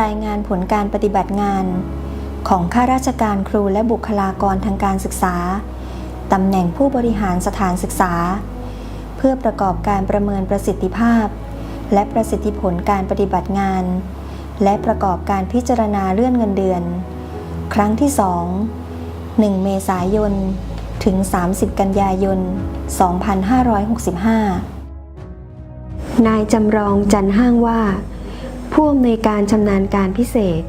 รายงานผลการปฏิบัติงาน ของข้าราชการครูและบุคลากรทางการศึกษา ตำแหน่งผู้บริหารสถานศึกษา เพื่อประกอบการประเมินประสิทธิภาพ และประสิทธิผลการปฏิบัติงาน และประกอบการพิจารณาเลื่อนเงินเดือน ครั้งที่ 2 1 เมษายน ถึง 30 กันยายน 2565 นายจำรองจันห้างว่า ผู้อำนวยการชำนาญการพิเศษ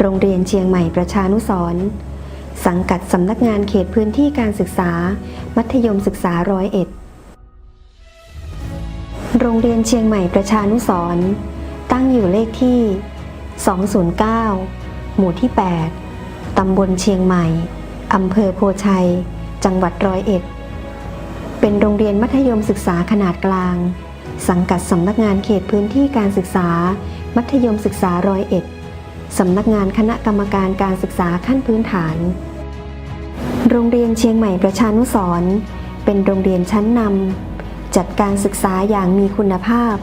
โรงเรียนเชียงใหม่ประชานุสรสังกัดสำนักงานเขตพื้นที่การศึกษา มัธยมศึกษาร้อยเอ็ดโรงเรียนเชียงใหม่ประชานุสรตั้งอยู่เลขที่ 209 หมู่ที่ 8 ตำบลเชียงใหม่ อำเภอโพชัย จังหวัดร้อยเอ็ด เป็นโรงเรียนมัธยมศึกษาขนาดกลาง สังกัดสำนักงานเขตพื้นที่การศึกษา มัธยมศึกษาร้อยเอ็ดสำนักงานคณะกรรมการการศึกษาขั้นพื้นฐาน โรงเรียนเชียงใหม่ประชานุสรณ์เป็นโรงเรียนชั้นนำจัดการศึกษาอย่างมีคุณภาพ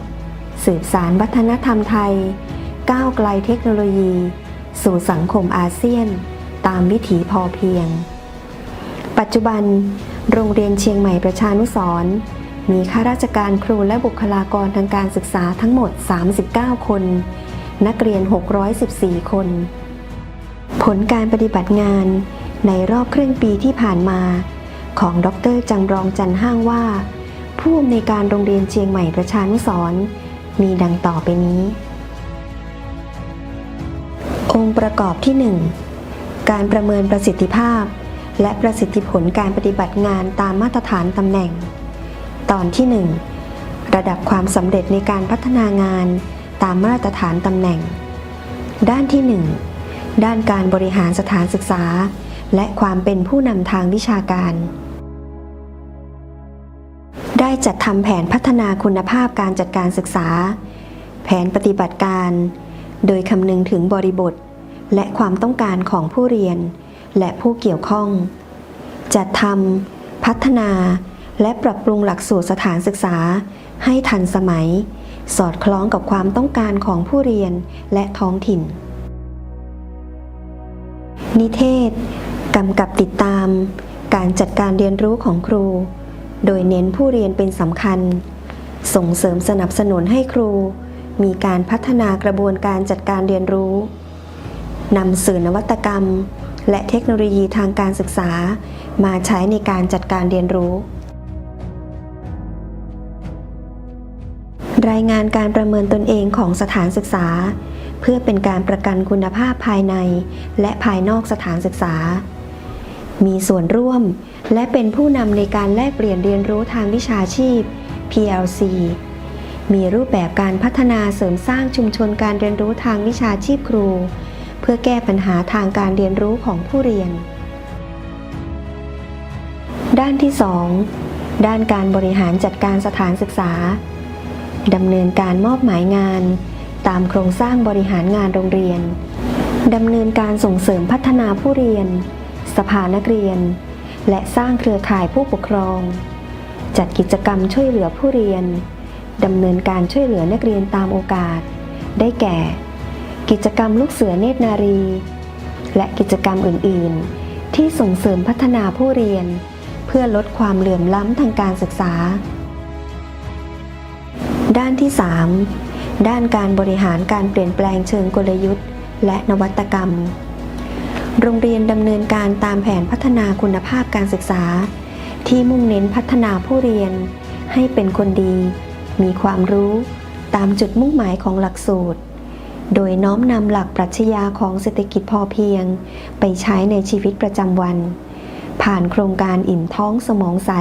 สืบสารวัฒนธรรมไทย ก้าวไกลเทคโนโลยี สู่สังคมอาเซียน ตามวิถีพอเพียง ปัจจุบัน โรงเรียนเชียงใหม่ประชานุสรณ์ มีข้าราชการครูและบุคลากรทางการศึกษาทั้งหมด 39 คน นักเรียน 614 คน ผลการปฏิบัติงานในรอบครึ่งปีที่ผ่านมา ของดรจังรองจันห้างว่า ผู้อำนวยการโรงเรียนเชียงใหม่ประชานุสรมีดังต่อไปนี้ องค์ประกอบที่ 1 การประเมินประสิทธิภาพ และประสิทธิผลการปฏิบัติงานตามมาตรฐานตำแหน่ง ตอนที่ 1 ระดับความสำเร็จในการพัฒนางานตามมาตรฐานตำแหน่ง ด้านที่ 1 ด้านการบริหารสถานศึกษา และความเป็นผู้นำทางวิชาการ ได้จัดทำแผนพัฒนาคุณภาพการจัดการศึกษา แผนปฏิบัติการ โดยคำนึงถึงบริบท และความต้องการของผู้เรียน และผู้เกี่ยวข้อง จัดทำพัฒนา และปรับปรุงหลักสูตรสถานศึกษา ให้ทันสมัย สอดคล้องกับความต้องการของผู้เรียนและท้องถิ่น นิเทศกำกับติดตาม การจัดการเรียนรู้ของครู โดยเน้นผู้เรียนเป็นสำคัญ ส่งเสริมสนับสนุนให้ครู มีการพัฒนากระบวนการจัดการเรียนรู้นำสื่อนวัตกรรม และเทคโนโลยีทางการศึกษา มาใช้ในการจัดการเรียนรู้ รายงานการประเมินตนเองของสถานศึกษา เพื่อเป็นการประกันคุณภาพภายใน และภายนอกสถานศึกษา มีส่วนร่วม และเป็นผู้นำในการแลกเปลี่ยนเรียนรู้ทางวิชาชีพ PLC มีรูปแบบการพัฒนาเสริมสร้างชุมชนการเรียนรู้ทางวิชาชีพครู เพื่อแก้ปัญหาทางการเรียนรู้ของผู้เรียน ด้านที่ 2 ด้านการบริหารจัดการสถานศึกษา ดำเนินการมอบหมายงาน ตามโครงสร้างบริหารงานโรงเรียน ดำเนินการส่งเสริมพัฒนาผู้เรียน สภานักเรียน และสร้างเครือข่ายผู้ปกครอง จัดกิจกรรมช่วยเหลือผู้เรียน ดำเนินการช่วยเหลือนักเรียนตามโอกาส ได้แก่ กิจกรรมลูกเสือเนตรนารี และกิจกรรมอื่น ๆ ที่ส่งเสริมพัฒนาผู้เรียน เพื่อลดความเหลื่อมล้ำทางการศึกษา ด้านที่ 3 ด้านการบริหารการเปลี่ยนแปลงเชิงกลยุทธ์ และนวัตกรรม โรงเรียนดำเนินการตามแผนพัฒนาคุณภาพการศึกษา ที่มุ่งเน้นพัฒนาผู้เรียน ให้เป็นคนดี มีความรู้ตามจุดมุ่งหมายของหลักสูตร โดยน้อมนำหลักปรัชญาของเศรษฐกิจพอเพียง ไปใช้ในชีวิตประจำวัน ผ่านโครงการอิ่มท้องสมองใส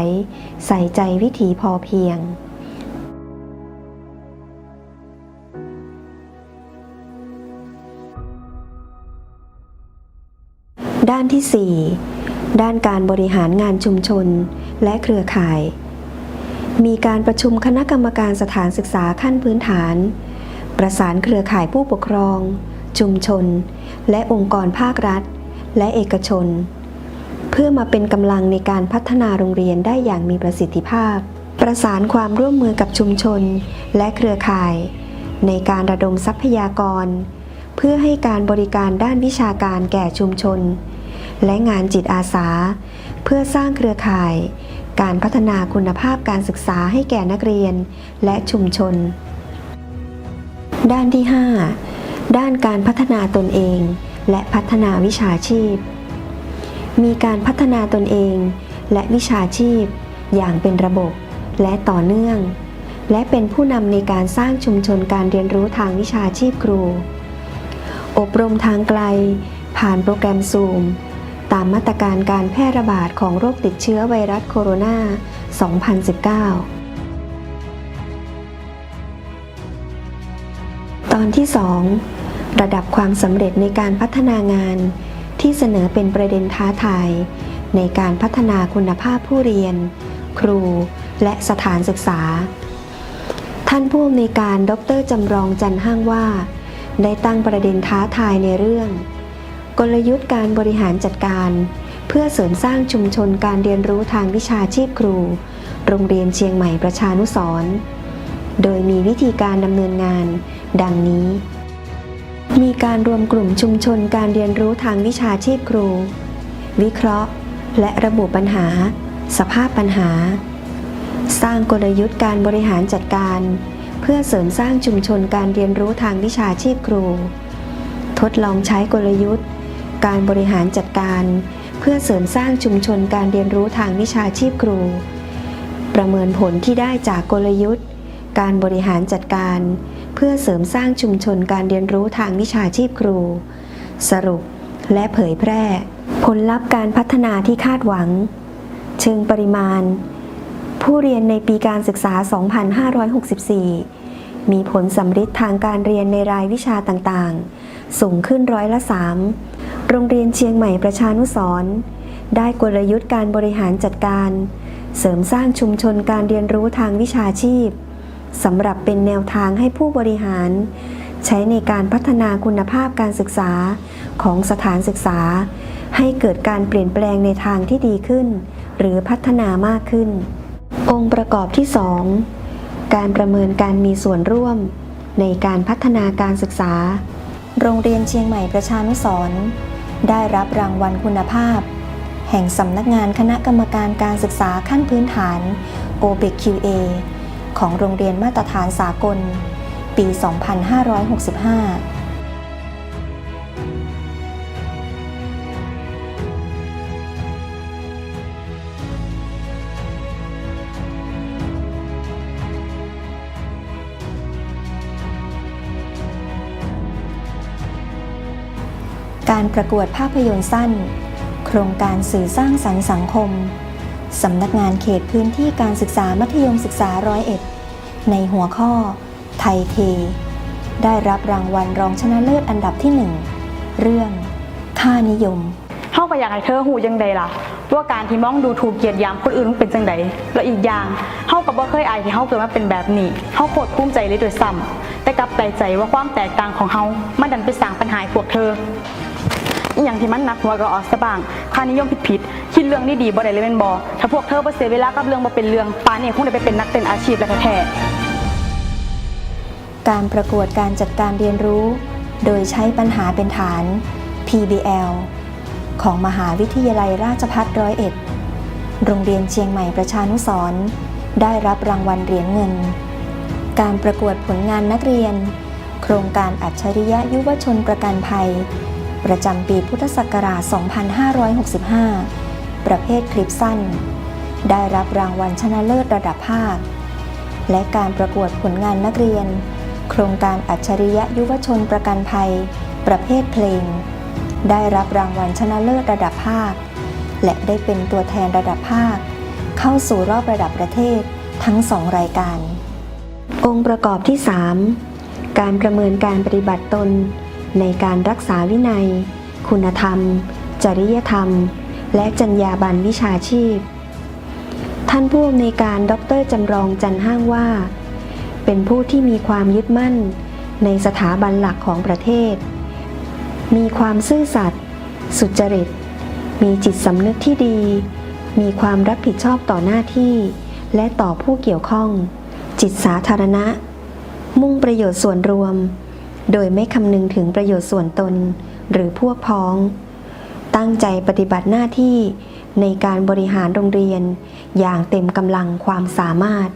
ใส่ใจวิถีพอเพียง ด้านที่ 4 ด้านการบริหารงานชุมชนและเครือข่าย มีการประชุมคณะกรรมการสถานศึกษาขั้นพื้นฐาน ประสานเครือข่ายผู้ปกครอง ชุมชน และองค์กรภาครัฐ และเอกชน เพื่อมาเป็นกำลังในการพัฒนาโรงเรียนได้อย่างมีประสิทธิภาพ ประสานความร่วมมือกับชุมชน และเครือข่าย ในการระดมทรัพยากร เพื่อให้การบริการด้านวิชาการแก่ชุมชน และงานจิตอาสา เพื่อสร้างเครือข่าย การพัฒนาคุณภาพการศึกษาให้แก่นักเรียนและชุมชน ด้านที่ 5 ด้านการพัฒนาตนเอง และพัฒนาวิชาชีพ มีการพัฒนาตนเอง และวิชาชีพ อย่างเป็นระบบและต่อเนื่อง และเป็นผู้นำในการสร้างชุมชนการเรียนรู้ทางวิชาชีพครู อบรมทางไกล ผ่านโปรแกรมซูม ตามมาตรการการแพร่ระบาดของโรคติดเชื้อไวรัสโคโรนา 2019 ตอนที่ 2 ระดับความสำเร็จในการพัฒนางาน ที่เสนอเป็นประเด็นท้าทาย ในการพัฒนาคุณภาพผู้เรียน ครู และสถานศึกษา ท่านผู้อำนวยการดรจำลองจันห้างว่า ได้ตั้งประเด็นท้าทายในเรื่อง กลยุทธ์การบริหารจัดการ เพื่อเสริมสร้างชุมชนการเรียนรู้ทางวิชาชีพครู โรงเรียนเชียงใหม่ประชานุสรโดยมีวิธีการดำเนินงาน ดังนี้ มีการรวมกลุ่มชุมชนการเรียนรู้ทางวิชาชีพครู วิเคราะห์ และระบุปัญหา สภาพปัญหา สร้างกลยุทธ์การบริหารจัดการ เพื่อเสริมสร้างชุมชนการเรียนรู้ทางวิชาชีพครู ทดลองใช้กลยุทธ์ การบริหารจัดการ เพื่อเสริมสร้างชุมชนการเรียนรู้ทางวิชาชีพครู ประเมินผลที่ได้จากกลยุทธ์ การบริหารจัดการ เพื่อเสริมสร้างชุมชนการเรียนรู้ทางวิชาชีพครู สรุปและเผยแพร่ ผลลัพธ์การพัฒนาที่คาดหวัง เชิงปริมาณ ผู้เรียนในปีการศึกษา 2564 มีผลสำฤทธิ์ทางการเรียนในรายวิชาต่างๆ สูงขึ้นร้อยละ 3 โรงเรียนเชียงใหม่ประชานุสรณ์ได้กลยุทธ์การบริหารจัดการ เสริมสร้างชุมชนการเรียนรู้ทางวิชาชีพสำหรับเป็นแนวทางให้ผู้บริหาร ใช้ในการพัฒนาคุณภาพการศึกษาของสถานศึกษา ให้เกิดการเปลี่ยนแปลงในทางที่ดีขึ้น หรือพัฒนามากขึ้น องค์ประกอบที่ 2 การประเมินการมีส่วนร่วม ในการพัฒนาการศึกษา โรงเรียนเชียงใหม่ประชานุสรณ์ได้รับรางวัลคุณภาพ แห่งสำนักงานคณะกรรมการการศึกษาขั้นพื้นฐาน OBQA ของโรงเรียนมาตรฐานสากล ปี 2565 การประกวดภาพยนตร์สั้น โครงการสื่อสร้างสรรค์สังคม สำนักงานเขตพื้นที่การศึกษามัธยมศึกษาร้อยเอ็ด ในหัวข้อ ไทยเท ได้รับรางวัลรองชนะเลิศอันดับที่หนึ่งเรื่อง ค่านิยมเฮาก็อยากให้เธอหูยังใดล่ะว่าการที่มองดูถูกเกียดยามคนอื่นมันเป็นจังใดและอีกอย่างเฮาก็บ่เคยอายที่เฮาเกิดมาเป็นแบบนี้เฮาโคตรภูมิใจเลยด้วยซ้ำแต่กลับแปลกใจว่าความแตกต่างของเฮามันดันไปสร้างปัญหาพวกเธอ อีหยังที่มันหนักหัวก็ออกซะบ้างค่านิยมผิดๆคิดเรื่องนี่ดีบ่ได้เลยแม่นบ่ถ้าพวกเธอบ่เสียเวลากับเรื่องบ่เป็นเรื่องป่านนี้คงได้ไปเป็นนักเต้นอาชีพแล้วแท้ๆการประกวดการจัดการเรียนรู้ โดยใช้ปัญหาเป็นฐาน PBL ของมหาวิทยาลัยราชภัฏร้อยเอ็ด โรงเรียนเชียงใหม่ประชานุสรได้รับรางวัลเหรียญเงิน การประกวดผลงานนักเรียน โครงการอัจฉริยะยุวชนประกันภัย ประจำปีพุทธศักราช 2565 ประเภทคลิปสั้น ได้รับรางวัลชนะเลิศระดับภาค และการประกวดผลงานนักเรียน โครงการอัจฉริยะยุวชนประกันภัย ประเภทเพลง ได้รับรางวัลชนะเลิศระดับภาค และได้เป็นตัวแทนระดับภาค เข้าสู่รอบระดับประเทศทั้งสองรายการ องค์ประกอบที่ 3 การประเมินการปฏิบัติตน ในการรักษาวินัย คุณธรรม จริยธรรม และจรรยาบรรณวิชาชีพ ท่านผู้อำนวยการดรจำลองจันห้างว่า เป็นผู้ที่มีความยึดมั่นในสถาบันหลักของประเทศ มีความซื่อสัตย์สุจริต มีจิตสำนึกที่ดี มีความรับผิดชอบต่อหน้าที่ และต่อผู้เกี่ยวข้อง จิตสาธารณะ มุ่งประโยชน์ส่วนรวม โดยไม่คำนึงถึงประโยชน์ส่วนตน หรือพวกพ้อง ตั้งใจปฏิบัติหน้าที่ในการบริหารโรงเรียนอย่างเต็มกำลังความสามารถ